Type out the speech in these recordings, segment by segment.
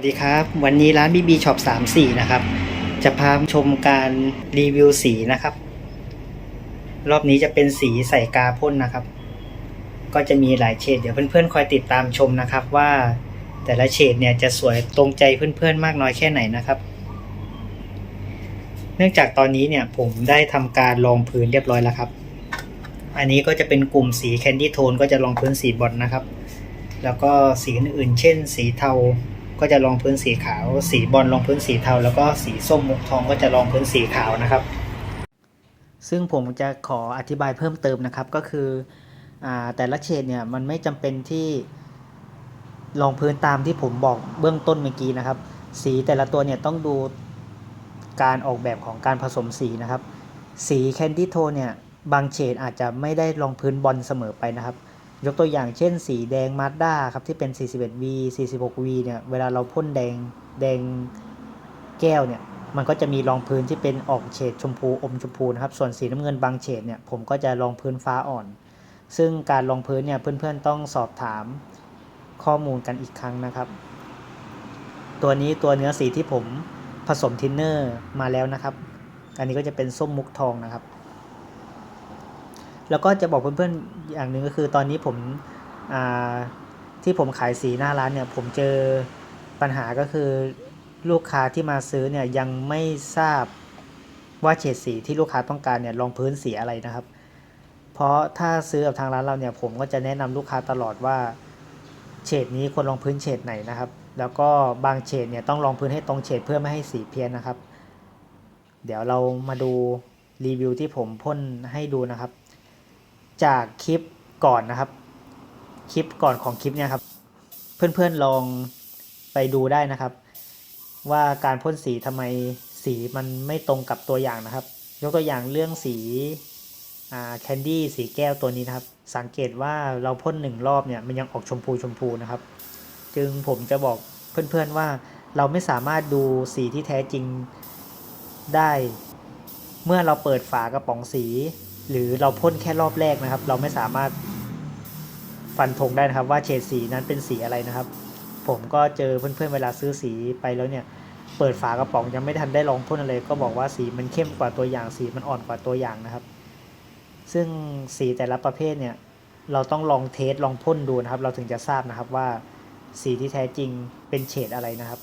วัสดีครับ วันนี้ร้าน BB Shop 34 นะครับ จะพาชมการรีวิวสีนะครับ รอบนี้จะเป็นสีใส่กาพ่นนะครับ ก็จะมีหลายเฉดเดี๋ยวเพื่อนๆ คอยติดตามชมนะครับ ว่าแต่ละเฉดเนี่ยจะสวยตรงใจเพื่อนๆ มากน้อยแค่ไหนนะครับ เนื่องจากตอนนี้เนี่ยผมได้ทำการลองพื้นเรียบร้อยแล้วครับ อันนี้ก็จะเป็นกลุ่มสีแคนดี้โทนก็จะลองพื้นสีบอลนะครับ แล้วก็สีอื่นๆ เช่น สีเทา ก็จะลองพื้นสีขาว สีบอลลองพื้นสีเทา แล้วก็สีส้มมุกทองก็จะลองพื้นสีขาวนะครับ ซึ่งผมจะขออธิบายเพิ่มเติมนะครับก็คืออแต่ละเฉดเนี่ยมันไม่จำเป็นที่ลองพื้นตามที่ผมบอกเบื้องต้นเมื่อกี้นะครับ สีแต่ละตัวเนี่ยต้องดูการออกแบบของการผสมสีนะครับ สีแคนดี้โทนเนี่ยบางเฉดอาจจะไม่ได้ลองพื้นบอลเสมอไปนะครับ ยกตัวอย่างเช่นสีแดงมาสด้าครับที่เป็น 41V 46V เนี่ยเวลาเราพ่นแดงแดงแก้วเนี่ยมันก็จะมีรองพื้นที่เป็นออกเฉดชมพูอมชมพูนะครับส่วนสีน้ำเงินบางเฉดเนี่ยผมก็จะรองพื้นฟ้าอ่อน ซึ่งการรองพื้นเนี่ยเพื่อนๆต้องสอบถามข้อมูลกันอีกครั้งนะครับ ตัวนี้ตัวเนื้อสีที่ผมผสมทินเนอร์มาแล้วนะครับ อันนี้ก็จะเป็นส้มมุกทองนะครับ แล้วก็จะบอกเพื่อนๆอย่างหนึ่งก็คือตอนนี้ผมที่ผมขายสีหน้าร้านเนี่ย ผมเจอปัญหาก็คือลูกค้าที่มาซื้อเนี่ยยังไม่ทราบว่าเฉดสีที่ลูกค้าต้องการเนี่ยรองพื้นสีอะไรนะครับ เพราะถ้าซื้อกับทางร้านเราเนี่ยผมก็จะแนะนำลูกค้าตลอดว่าเฉดนี้ควรรองพื้นเฉดไหนนะครับ แล้วก็บางเฉดเนี่ยต้องรองพื้นให้ตรงเฉดเพื่อไม่ให้สีเพี้ยนนะครับ เดี๋ยวเรามาดูรีวิวที่ผมพ่นให้ดูนะครับ จากคลิปก่อนนะครับ คลิปก่อนของคลิปเนี่ยครับ เพื่อนๆลองไปดูได้นะครับ ว่าการพ่นสีทำไมสีมันไม่ตรงกับตัวอย่างนะครับ ยกตัวอย่างเรื่องสีแคนดี้สีแก้วตัวนี้นะครับ สังเกตว่าเราพ่นหนึ่งรอบเนี่ยมันยังออกชมพูชมพูนะครับ จึงผมจะบอกเพื่อนๆว่าเราไม่สามารถดูสีที่แท้จริงได้ เมื่อเราเปิดฝากระป๋องสี หรือเราพ่นแค่รอบแรกนะครับ เราไม่สามารถฟันธงได้นะครับ ว่าเฉดสีนั้นเป็นสีอะไรนะครับ ผมก็เจอเพื่อนๆเวลาซื้อสีไปแล้วเนี่ย เปิดฝากระป๋องยังไม่ทันได้ลองพ่นอะไรก็บอกว่าสีมันเข้มกว่าตัวอย่างสีมันอ่อนกว่าตัวอย่างนะครับ ซึ่งสีแต่ละประเภทเนี่ยเราต้องลองเทสลองพ่นดูนะครับ เราถึงจะทราบนะครับว่าสีที่แท้จริงเป็นเฉดอะไรนะครับ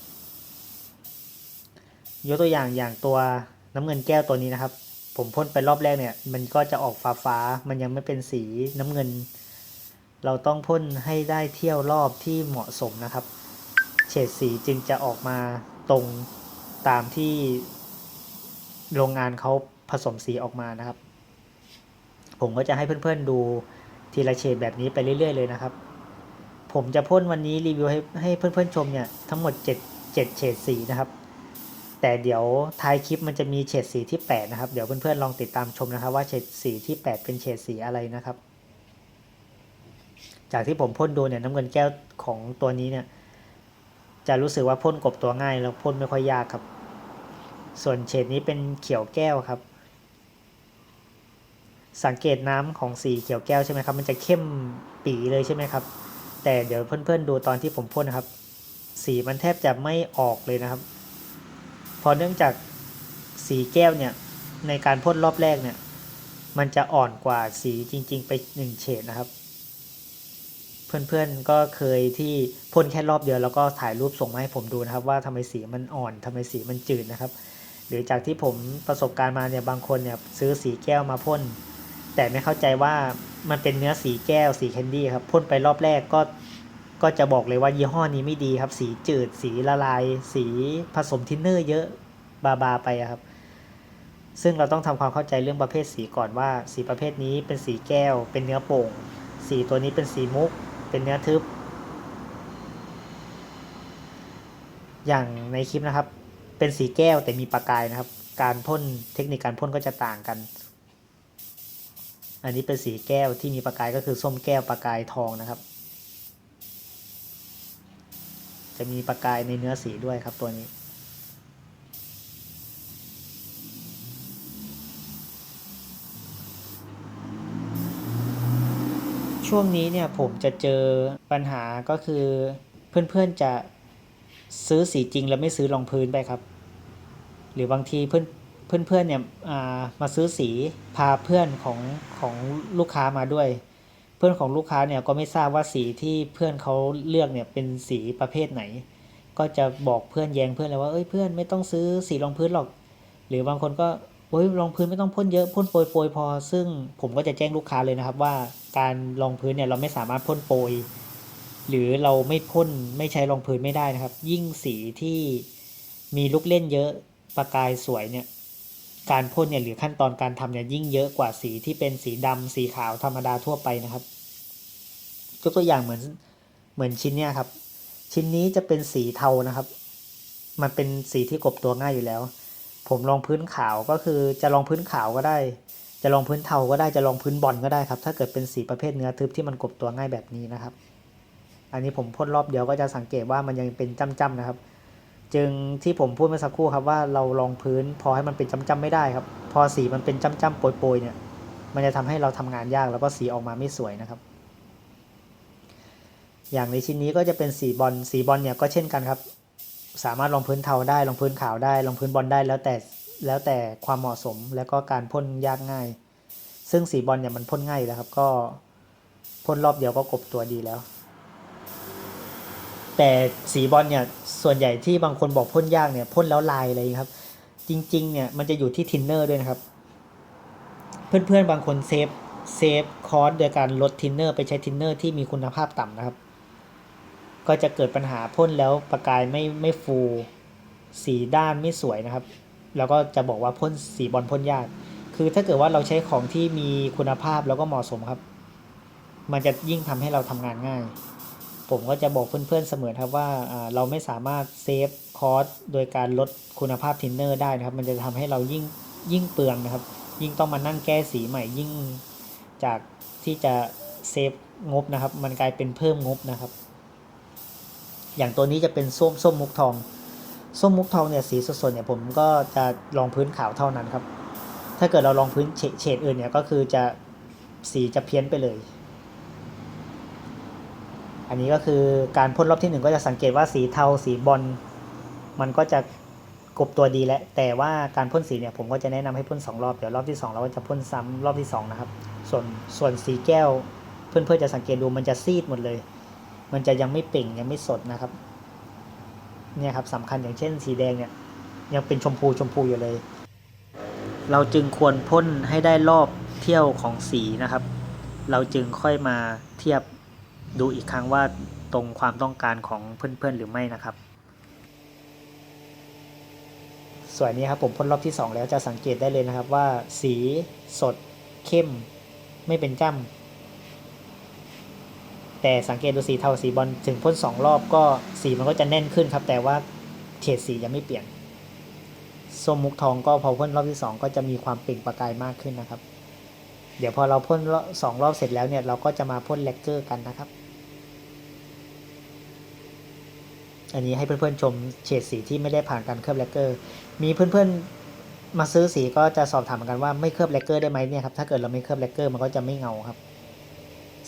ยกตัวอย่างอย่างตัวน้ำเงินแก้วตัวนี้นะครับ ผมพ่นไปรอบแรกเนี่ย มันก็จะออกฟ้าฟ้า มันยังไม่เป็นสีน้ำเงิน เราต้องพ่นให้ได้เที่ยวรอบที่เหมาะสมนะครับ เฉดสีจึงจะออกมาตรงตามที่โรงงานเขาผสมสีออกมานะครับ ผมก็จะให้เพื่อนๆดูทีละเฉดแบบนี้ไปเรื่อย ๆ เลยนะครับ ผมจะพ่นวันนี้รีวิวให้ให้เพื่อนๆชมเนี่ยทั้งหมด 7 7เฉดสีนะครับ แต่เดี๋ยวท้ายคลิปมันจะมีเฉดสีที่ 8 นะครับ เดี๋ยวเพื่อนๆลองติดตามชมนะครับ ว่าเฉดสีที่ 8 เป็นเฉดสีอะไรนะครับ จากที่ผมพ่นดูเนี่ยน้ำเงินแก้วของตัวนี้เนี่ย จะรู้สึกว่าพ่นกบตัวง่ายแล้วพ่นไม่ค่อยยากครับ ส่วนเฉดนี้เป็นเขียวแก้วครับ สังเกตน้ำของสีเขียวแก้วใช่ไหมครับ มันจะเข้มปีเลยใช่ไหมครับ แต่เดี๋ยวเพื่อนๆดูตอนที่ผมพ่นนะครับ สีมันแทบจะไม่ออกเลยนะครับ พอเนื่องจากสีแก้วเนี่ยในการพ่นรอบแรกเนี่ยมันจะอ่อนกว่าสีจริง ๆ ไปหนึ่งเฉดนะครับ เพื่อนๆก็เคยที่พ่นแค่รอบเดียวแล้วก็ถ่ายรูปส่งมาให้ผมดูนะครับ ว่าทำไมสีมันอ่อนทำไมสีมันจืดนะครับ หรือจากที่ผมประสบการณ์มาเนี่ยบางคนเนี่ยซื้อสีแก้วมาพ่นแต่ไม่เข้าใจว่ามันเป็นเนื้อสีแก้วสีแคนดี้ครับพ่นไปรอบแรกก็ ก็จะบอกเลยว่ายี่ห้อนี้ไม่ดีครับ สีจืด สีละลาย สีผสมทินเนอร์เยอะบาบาไปครับ ซึ่งเราต้องทำความเข้าใจเรื่องประเภทสีก่อนว่า สีประเภทนี้เป็นสีแก้ว เป็นเนื้อโป่ง สีตัวนี้เป็นสีมุก เป็นเนื้อทึบ อย่างในคลิปนะครับ เป็นสีแก้วแต่มีประกายนะครับ การพ่นเทคนิคการพ่นก็จะต่างกัน อันนี้เป็นสีแก้วที่มีประกายก็คือส้มแก้วประกายทองนะครับ จะมีประกายในเนื้อสีด้วยครับตัวนี้ ช่วงนี้เนี่ยผมจะเจอปัญหาก็คือเพื่อนๆจะซื้อสีจริงแล้วไม่ซื้อรองพื้นไปครับ หรือบางทีเพื่อนเพื่อนเนเนี่ยามาซื้อสีพาเพื่อนของของลูกค้ามาด้วย เพื่อนของลูกค้าเนี่ยก็ไม่ทราบว่าสีที่เพื่อนเขาเลือกเนี่ยเป็นสีประเภทไหน ก็จะบอกเพื่อนแยงเพื่อนเลยว่าเอ้ยเพื่อนไม่ต้องซื้อสีรองพื้นหรอก หรือบางคนก็โอ้ยรองพื้นไม่ต้องพ่นเยอะพ่นโปรยโปรยพอ ซึ่งผมก็จะแจ้งลูกค้าเลยนะครับว่าการรองพื้นเนี่ยเราไม่สามารถพ่นโปรยหรือเราไม่พ่นไม่ใช้รองพื้นไม่ได้นะครับ ยิ่งสีที่มีลูกเล่นเยอะประกายสวยเนี่ย การพ่นเนี่ยหรือขั้นตอนการทำเนี่ยยิ่งเยอะกว่าสีที่เป็นสีดำสีขาวธรรมดาทั่วไปนะครับยกตัวอย่างเหมือนเหมือนชิ้นเนี้ยครับ ชิ้นนี้จะเป็นสีเทานะครับ มันเป็นสีที่กบตัวง่ายอยู่แล้ว ผมลองพื้นขาวก็คือจะลองพื้นขาวก็ได้ จะลองพื้นเทาก็ได้จะลองพื้นบอลก็ได้ครับ ถ้าเกิดเป็นสีประเภทเนื้อทึบที่มันกบตัวง่ายแบบนี้นะครับ อันนี้ผมพ่นรอบเดียวก็จะสังเกตว่ามันยังเป็นจ้ำๆนะครับ จึงที่ผมพูดเมื่อสักครู่ครับว่าเราลองพื้นพอให้มันเป็นจ้ำๆไม่ได้ครับ พอสีมันเป็นจ้ำๆโปรยๆเนี่ย มันจะทำให้เราทำงานยากแล้วก็สีออกมาไม่สวยนะครับ อย่างในชิ้นนี้ก็จะเป็นสีบอลสีบอลเนี่ยก็เช่นกันครับ สามารถลงพื้นเทาได้ลงพื้นขาวได้ลงพื้นบอลได้แล้วแต่แล้วแต่ความเหมาะสมแล้วก็การพ่นยากง่าย ซึ่งสีบอลเนี่ยมันพ่นง่ายแล้วครับก็พ่นรอบเดียวก็กลบตัวดีแล้ว แต่สีบอลเนี่ย ส่วนใหญ่ที่บางคนบอกพ่นยากเนี่ยพ่นแล้วลายอะไรอย่างนี้ครับ จริงๆเนี่ยมันจะอยู่ที่ทินเนอร์ด้วยนะครับ เพื่อนๆบางคนเซฟเซฟคอร์สโดยการลดทินเนอร์ไปใช้ทินเนอร์ที่มีคุณภาพต่ำนะครับ ก็จะเกิดปัญหาพ่นแล้วประกายไม่ไม่ฟูสีด้านไม่สวยนะครับ แล้วก็จะบอกว่าพ่นสีบอลพ่นยาก คือถ้าเกิดว่าเราใช้ของที่มีคุณภาพแล้วก็เหมาะสมครับ มันจะยิ่งทำให้เราทำงานง่าย ผมก็จะบอกเพื่อนๆเสมอครับว่าเราไม่สามารถเซฟคอร์สโดยการลดคุณภาพทินเนอร์ได้นะครับ มันจะทำให้เรายิ่งยิ่งเปลืองนะครับ ยิ่งต้องมานั่งแก้สีใหม่ยิ่งจากที่จะเซฟงบนะครับ มันกลายเป็นเพิ่มงบนะครับ อย่างตัวนี้จะเป็นส้มส้มมุกทอง ส้มมุกทองเนี่ยสีสดๆเนี่ยผมก็จะลองพื้นขาวเท่านั้นครับ ถ้าเกิดเราลองพื้นเฉดเฉดอื่นเนี่ยก็คือจะสีจะเพี้ยนไปเลย อันนี้ก็คือการพ่นรอบที่หนึ่งก็จะสังเกตว่าสีเทาสีบอลมันก็จะกบตัวดีแล้วแต่ว่าการพ่นสีเนี่ยผมก็จะแนะนำให้พ่นสองรอบเดี๋ยวรอบที่สองเราก็จะพ่นซ้ำรอบที่สองนะครับ ส่วนส่วนสีแก้ว เพื่อนๆจะสังเกตดูมันจะซีดหมดเลย มันจะยังไม่เปล่งยังไม่สดนะครับเนี่ยครับสำคัญอย่างเช่นสีแดงเนี่ยยังเป็นชมพูชมพูอยู่เลย เราจึงควรพ่นให้ได้รอบเที่ยวของสีนะครับ เราจึงค่อยมาเทียบ ดูอีกครั้งว่าตรงความต้องการของเพื่อนๆหรือไม่นะครับ ส่วนนี้ครับผมพ่นรอบที่ 2 แล้วจะสังเกตได้เลยนะครับว่าสีสดเข้ม ไม่เป็นจ้ำแต่สังเกตดูสีเทาสีบอลถึงพ่นสองรอบก็สีมันก็จะแน่นขึ้นครับ แต่ว่าเฉดสียังไม่เปลี่ยนส้มมุกทองก็พอพ่นรอบที่ 2 ก็จะมีความเปล่งประกายมากขึ้นนะครับ เดี๋ยวพอเราพ่นสองรอบเสร็จแล้วเนี่ยเราก็จะมาพ่นแลกเกอร์กันนะครับ อันนี้ให้เพื่อนๆชมเฉดสีที่ไม่ได้ผ่านการเคลือบแลกเกอร์ มีเพื่อนๆมาซื้อสีก็จะสอบถามเหมือนกันว่าไม่เคลือบแลกเกอร์ได้ไหมเนี่ยครับถ้าเกิดเราไม่เคลือบแลกเกอร์มันก็จะไม่เงาครับ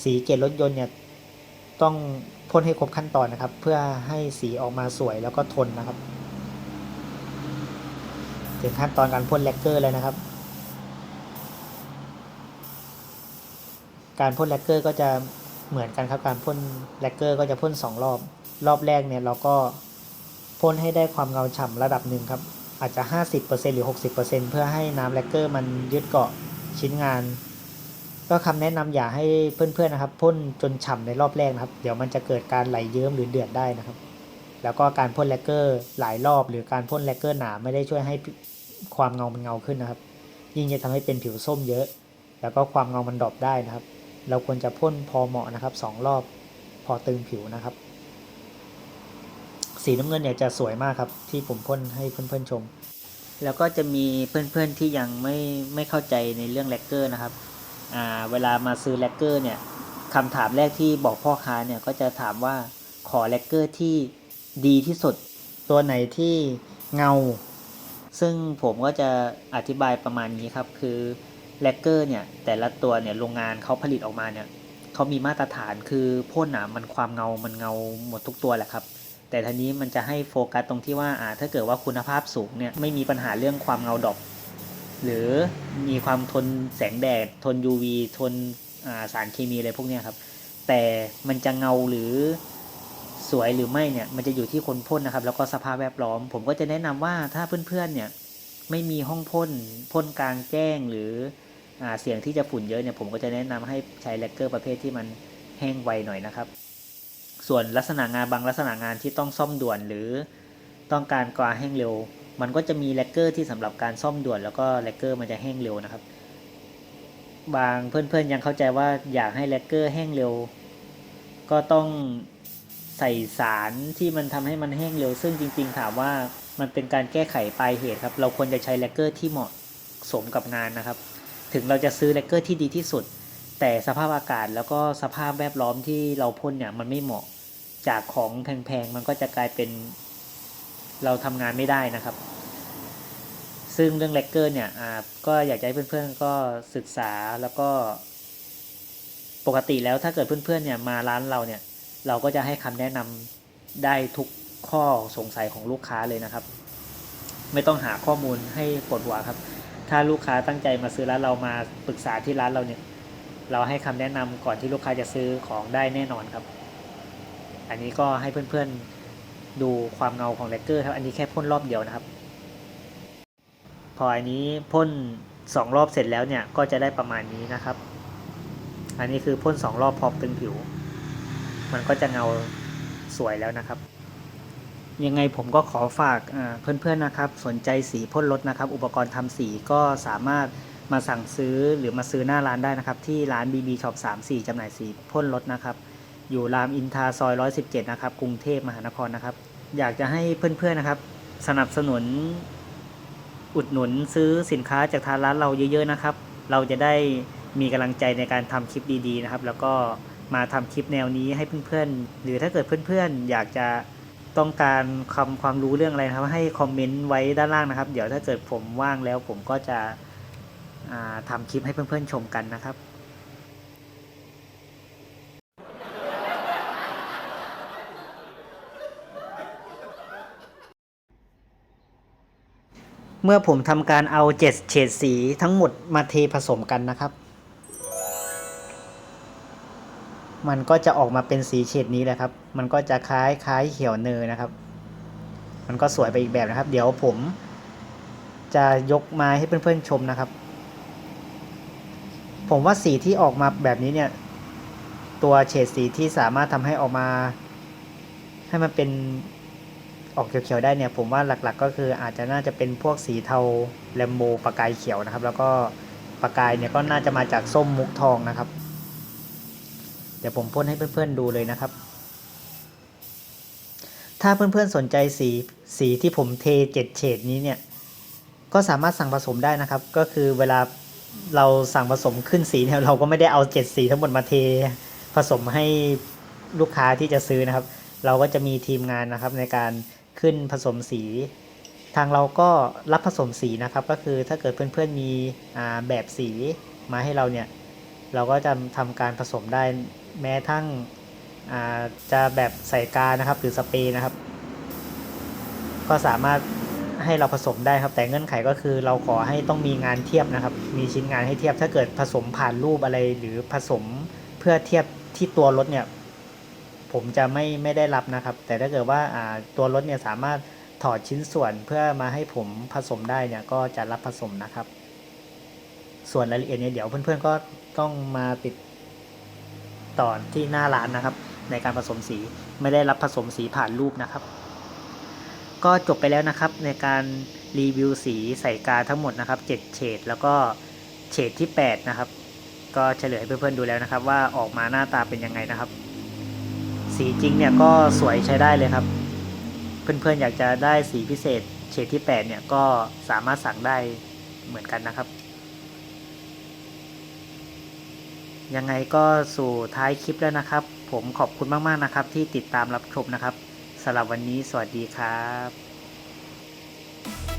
สีเกล็ดรถยนต์เนี่ยต้องพ่นให้ครบขั้นตอนนะครับ เพื่อให้สีออกมาสวยแล้วก็ทนนะครับ ถึงขั้นตอนการพ่นแลกเกอร์เลยนะครับ การพ่นแลกเกอร์ก็จะเหมือนกันครับการพ่นแลกเกอร์ก็จะพ่นสองรอบ รอบแรกเนี่ยเราก็พ่นให้ได้ความเงาฉ่ำระดับหนึ่งครับอาจจะ 50%หรือ 60%เพื่อให้น้ำแลกเกอร์มันยึดเกาะชิ้นงาน ก็คำแนะนำอย่าให้เพื่อนๆนะครับพ่นจนฉ่ำในรอบแรกนะครับ เดี๋ยวมันจะเกิดการไหลเยิ้มหรือเดือดได้นะครับ แล้วก็การพ่นแลกเกอร์หลายรอบ หรือการพ่นแลกเกอร์หนาไม่ได้ช่วยให้ความเงามันเงาขึ้นนะครับ ยิ่งจะทำให้เป็นผิวส้มเยอะ แล้วก็ความเงามันดรอปได้นะครับ เราควรจะพ่นพอเหมาะนะครับสองรอบพอตึงผิวนะครับ สีน้ำเงินเนี่ยจะสวยมากครับ ที่ผมพ่นให้เพื่อนๆชม แล้วก็จะมีเพื่อนๆที่ยังไม่ไม่เข้าใจในเรื่องแลกเกอร์นะครับอ่าเวลามาซื้อแลกเกอร์เนี่ยคำถามแรกที่บอกพ่อค้าเนี่ยก็จะถามว่าขอแลกเกอร์ที่ดีที่สุด ตัวไหนที่เงา ซึ่งผมก็จะอธิบายประมาณนี้ครับคือ แลกเกอร์เนี่ยแต่ละตัวเนี่ยโรงงานเขาผลิตออกมาเนี่ยเขามีมาตรฐานคือพ่นหนามันความเงามันเงาหมดทุกตัวแหละครับ แต่ทีนี้มันจะให้โฟกัสตรงที่ว่าอ่าถ้าเกิดว่าคุณภาพสูงเนี่ยไม่มีปัญหาเรื่องความเงาดอปหรือมีความทนแสงแดด ทน UV ทนาสารเคมีอะไรพวกนี้ครับ แต่มันจะเงาหรือสวยหรือไม่เนี่ย มันจะอยู่ที่คนพ่นนะครับ แล้วก็สภาพแวดล้อม ผมก็จะแนะนำว่าถ้าเพื่อนๆเนี่ย ไม่มีห้องพ่นพ่นกลางแจ้งหรือ เสียงที่จะฝุ่นเยอะเนี่ยผมก็จะแนะนำให้ใช้แลกเกอร์ประเภทที่มันแห้งไวหน่อยนะครับ ส่วนลักษณะงานบางลักษณะงานที่ต้องซ่อมด่วนหรือต้องการกวาแห้งเร็ว มันก็จะมีแลกเกอร์ที่สำหรับการซ่อมด่วน แล้วก็แลกเกอร์มันจะแห้งเร็วนะครับ บางเพื่อนๆยังเข้าใจว่าอยากให้แลกเกอร์แห้งเร็ว ก็ต้องใส่สารที่มันทำให้มันแห้งเร็ว ซึ่งจริง ๆ ถามว่ามันเป็นการแก้ไขปลายเหตุครับ เราควรจะใช้แลกเกอร์ที่เหมาะสมกับงานนะครับ ถึงเราจะซื้อแลกเกอร์ที่ดีที่สุด แต่สภาพอากาศแล้วก็สภาพแวดล้อมที่เราพ่นเนี่ยมันไม่เหมาะจากของแพงๆมันก็จะกลายเป็นเราทำงานไม่ได้นะครับ ซึ่งเรื่องแลกเกอร์เนี่ยอ่าก็อยากจะให้เพื่อนๆก็ศึกษาแล้วก็ ปกติแล้วถ้าเกิดเพื่อนๆเนี่ยมาร้านเราเนี่ย เราก็จะให้คำแนะนำได้ทุกข้อสงสัยของลูกค้าเลยนะครับ ไม่ต้องหาข้อมูลให้ปวดหัวครับ ถ้าลูกค้าตั้งใจมาซื้อร้านเรามาปรึกษาที่ร้านเราเนี่ย เราให้คำแนะนำก่อนที่ลูกค้าจะซื้อของได้แน่นอนครับ อันนี้ก็ให้เพื่อนๆดูความเงาของแลกเกอร์ครับ อันนี้แค่พ่นรอบเดียวนะครับ พออันนี้พ่นสองรอบเสร็จแล้วเนี่ยก็จะได้ประมาณนี้นะครับ อันนี้คือพ่นสองรอบพร้อมตึงผิว มันก็จะเงาสวยแล้วนะครับ ยังไงผมก็ขอฝากเพื่อนๆนะครับ สนใจสีพ่นรถนะครับ อุปกรณ์ทำสีก็สามารถมาสั่งซื้อหรือมาซื้อหน้าร้านได้นะครับ ที่ร้าน BB Shop 34จำหน่ายสีพ่นรถนะครับ อยู่รามอินทาซอย 117 นะครับ กรุงเทพมหานครนะครับ อยากจะให้เพื่อนๆนะครับ สนับสนุน อุดหนุนซื้อสินค้าจากทางร้านเราเยอะ ๆนะครับ เราจะได้มีกำลังใจในการทำคลิปดีๆนะครับ แล้วก็มาทำคลิปแนวนี้ให้เพื่อนๆ หรือถ้าเกิดเพื่อนๆ อยากจะ ต้องการคำความรู้เรื่องอะไรนะครับ ให้คอมเมนต์ไว้ด้านล่างนะครับ เดี๋ยวถ้าเกิดผมว่างแล้วผมก็จะทำคลิปให้เพื่อนๆชมกันนะครับเมื่อผมทำการเอาเจ็ดเฉดสีทั้งหมดมาเทผสมกันนะครับ มันก็จะออกมาเป็นสีเฉดนี้แหละครับ มันก็จะคล้ายคล้ายเขียวเนยนะครับ มันก็สวยไปอีกแบบนะครับ เดี๋ยวผม จะยกมาให้เพื่อนๆชมนะครับ ผมว่าสีที่ออกมาแบบนี้เนี่ย ตัวเฉดสีที่สามารถทำให้ออกมา ให้มันเป็นออกเขียวๆได้เนี่ย ผมว่าหลักๆ ก็คืออาจจะน่าจะเป็นพวกสีเทาแลมโบประกายเขียวนะครับ แล้วก็ประกายเนี่ยก็น่าจะมาจากส้มมุกทองนะครับ เดี๋ยวผมพ่นให้เพื่อนๆดูเลยนะครับ ถ้าเพื่อนๆสนใจสีสีที่ผมเทเจ็ดเฉดนี้เนี่ย ก็สามารถสั่งผสมได้นะครับ ก็คือเวลาเราสั่งผสมขึ้นสีเนี่ยเราก็ไม่ได้เอาเจ็ดสีทั้งหมดมาเทผสมให้ลูกค้าที่จะซื้อนะครับ เราก็จะมีทีมงานนะครับในการขึ้นผสมสี ทางเราก็รับผสมสีนะครับ ก็คือถ้าเกิดเพื่อนๆมีอ่าแบบสีมาให้เราเนี่ย เราก็จะทำการผสมได้ แม้ทั้งจะแบบใส่กานะครับ หรือสเปรย์นะครับ ก็สามารถให้เราผสมได้ครับ แต่เงื่อนไขก็คือเราขอให้ต้องมีงานเทียบนะครับ มีชิ้นงานให้เทียบถ้าเกิดผสมผ่านรูปอะไร หรือผสมเพื่อเทียบที่ตัวรถเนี่ย ผมจะไม่ไม่ได้รับนะครับ แต่ถ้าเกิดว่าอ่าตัวรถเนี่ยสามารถถอดชิ้นส่วนเพื่อมาให้ผมผสมได้เนี่ยก็จะรับผสมนะครับ ส่วนรายละเอียดเนี่ยเดี๋ยวเพื่อนๆก็ต้องมาติด ต่อที่หน้าร้านนะครับ ในการผสมสีไม่ได้รับผสมสีผ่านรูปนะครับ ก็จบไปแล้วนะครับ ในการรีวิวสีใส่กาทั้งหมดนะครับ7เฉดแล้วก็เฉดที่ 8 นะครับ ก็เฉลยให้เพื่อนๆดูแล้วนะครับ ว่าออกมาหน้าตาเป็นยังไงนะครับ สีจริงเนี่ยก็สวยใช้ได้เลยครับ เพื่อนๆอยากจะได้สีพิเศษเฉดที่ 8 เนี่ยก็สามารถสั่งได้เหมือนกันนะครับ ยังไงก็สู่ท้ายคลิปแล้วนะครับ ผมขอบคุณมากๆนะครับ ที่ติดตามรับชมนะครับสำหรับวันนี้สวัสดีครับ